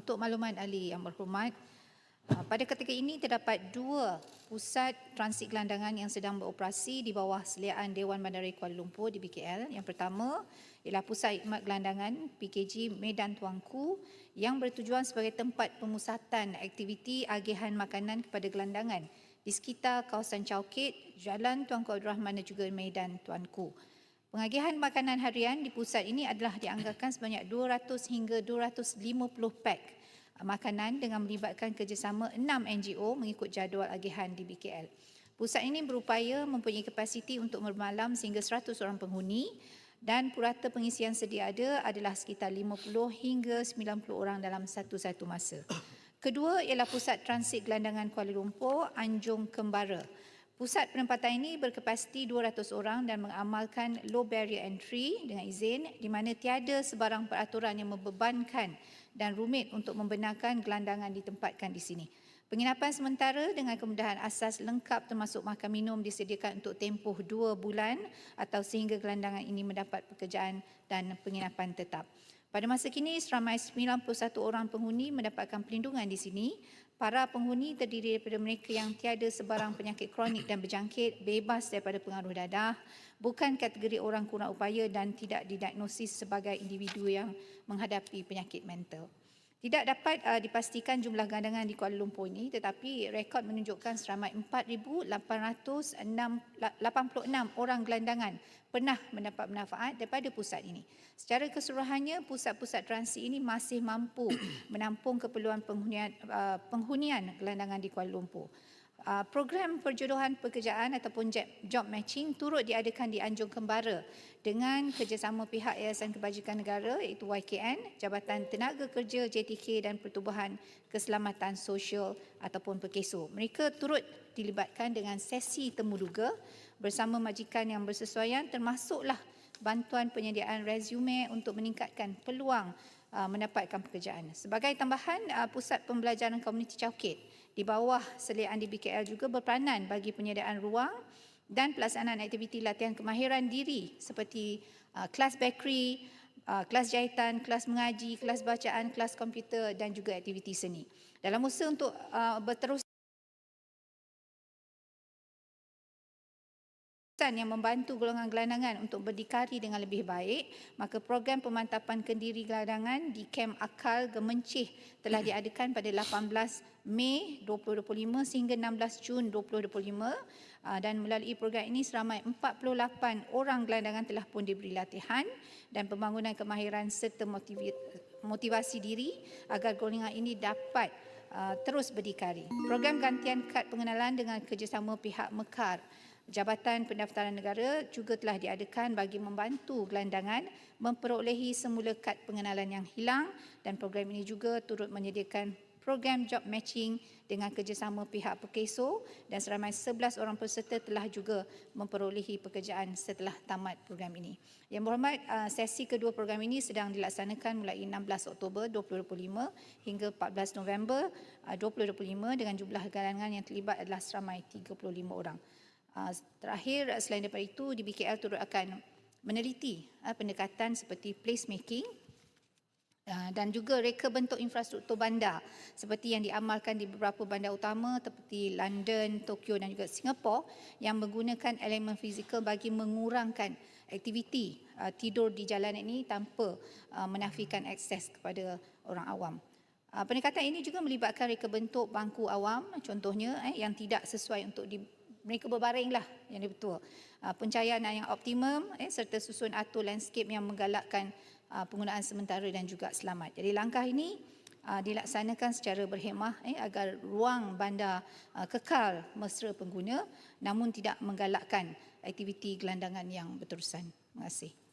untuk makluman ahli yang berhormat, uh, pada ketika ini terdapat dua pusat transit gelandangan yang sedang beroperasi di bawah seliaan Dewan Bandaraya Kuala Lumpur di BKL. Yang pertama ialah Pusat Khidmat Gelandangan PKG Medan Tuanku yang bertujuan sebagai tempat pemusatan aktiviti agihan makanan kepada gelandangan di sekitar kawasan Chowkit, Jalan Tuanku Abdul Rahman dan juga Medan Tuanku. Pengagihan makanan harian di pusat ini adalah dianggarkan sebanyak 200 hingga 250 pack makanan dengan melibatkan kerjasama 6 NGO mengikut jadual agihan di BKL. Pusat ini berupaya mempunyai kapasiti untuk bermalam sehingga 100 orang penghuni dan purata pengisian sedia ada adalah sekitar 50 hingga 90 orang dalam satu-satu masa. Kedua ialah Pusat Transit Gelandangan Kuala Lumpur, Anjung Kembara. Pusat penempatan ini berkapasiti 200 orang dan mengamalkan low barrier entry dengan izin di mana tiada sebarang peraturan yang membebankan dan rumit untuk membenarkan gelandangan ditempatkan di sini. Penginapan sementara dengan kemudahan asas lengkap termasuk makan minum disediakan untuk tempoh dua bulan atau sehingga gelandangan ini mendapat pekerjaan dan penginapan tetap. Pada masa kini, seramai 91 orang penghuni mendapatkan perlindungan di sini Para penghuni terdiri daripada mereka yang tiada sebarang penyakit kronik dan berjangkit, bebas daripada pengaruh dadah, bukan kategori orang kurang upaya dan tidak didiagnosis sebagai individu yang menghadapi penyakit mental. Tidak dapat uh, dipastikan jumlah gandangan di Kuala Lumpur ini tetapi rekod menunjukkan seramai 4,886 orang gelandangan pernah mendapat manfaat daripada pusat ini. Secara keseluruhannya, pusat-pusat transit ini masih mampu menampung keperluan penghunian, uh, penghunian gelandangan di Kuala Lumpur. Uh, program perjodohan pekerjaan ataupun job matching turut diadakan di Anjung Kembara dengan kerjasama pihak Yayasan Kebajikan Negara iaitu YKN, Jabatan Tenaga Kerja JTK dan Pertubuhan Keselamatan Sosial ataupun PEKESO. Mereka turut dilibatkan dengan sesi temuduga bersama majikan yang bersesuaian termasuklah bantuan penyediaan resume untuk meningkatkan peluang uh, mendapatkan pekerjaan. Sebagai tambahan, uh, Pusat Pembelajaran Komuniti Chowkit di bawah seliaan di BKL juga berperanan bagi penyediaan ruang dan pelaksanaan aktiviti latihan kemahiran diri seperti uh, kelas bakery, uh, kelas jahitan, kelas mengaji, kelas bacaan, kelas komputer dan juga aktiviti seni. Dalam usaha untuk uh, berterus yang membantu golongan gelandangan untuk berdikari dengan lebih baik, maka program pemantapan kendiri gelandangan di Kem Akal Gemencih telah diadakan pada 18 Mei 2025 sehingga 16 Jun 2025 ah, dan melalui program ini seramai 48 orang gelandangan telah pun diberi latihan dan pembangunan kemahiran serta motivasi diri agar golongan ini dapat ah, terus berdikari. Program gantian kad pengenalan dengan kerjasama pihak Mekar Jabatan Pendaftaran Negara juga telah diadakan bagi membantu gelandangan memperolehi semula kad pengenalan yang hilang dan program ini juga turut menyediakan program job matching dengan kerjasama pihak Pekeso dan seramai 11 orang peserta telah juga memperolehi pekerjaan setelah tamat program ini. Yang berhormat, uh, sesi kedua program ini sedang dilaksanakan mulai 16 Oktober 2025 hingga 14 November 2025 uh, dengan jumlah gelandangan yang terlibat adalah seramai 35 orang. Ah, terakhir selain daripada itu di BKL turut akan meneliti ah, pendekatan seperti placemaking ah, dan juga reka bentuk infrastruktur bandar seperti yang diamalkan di beberapa bandar utama seperti London, Tokyo dan juga Singapura yang menggunakan elemen fizikal bagi mengurangkan aktiviti tidur di jalan ini tanpa menafikan akses kepada orang awam. Pendekatan ini juga melibatkan reka bentuk bangku awam contohnya eh, yang tidak sesuai untuk mereka berbaringlah yang betul. Uh, pencahayaan yang optimum eh, serta susun atur landscape yang menggalakkan uh, penggunaan sementara dan juga selamat. Jadi langkah ini uh, dilaksanakan secara berhemah eh, agar ruang bandar uh, kekal mesra pengguna namun tidak menggalakkan aktiviti gelandangan yang berterusan. Terima kasih.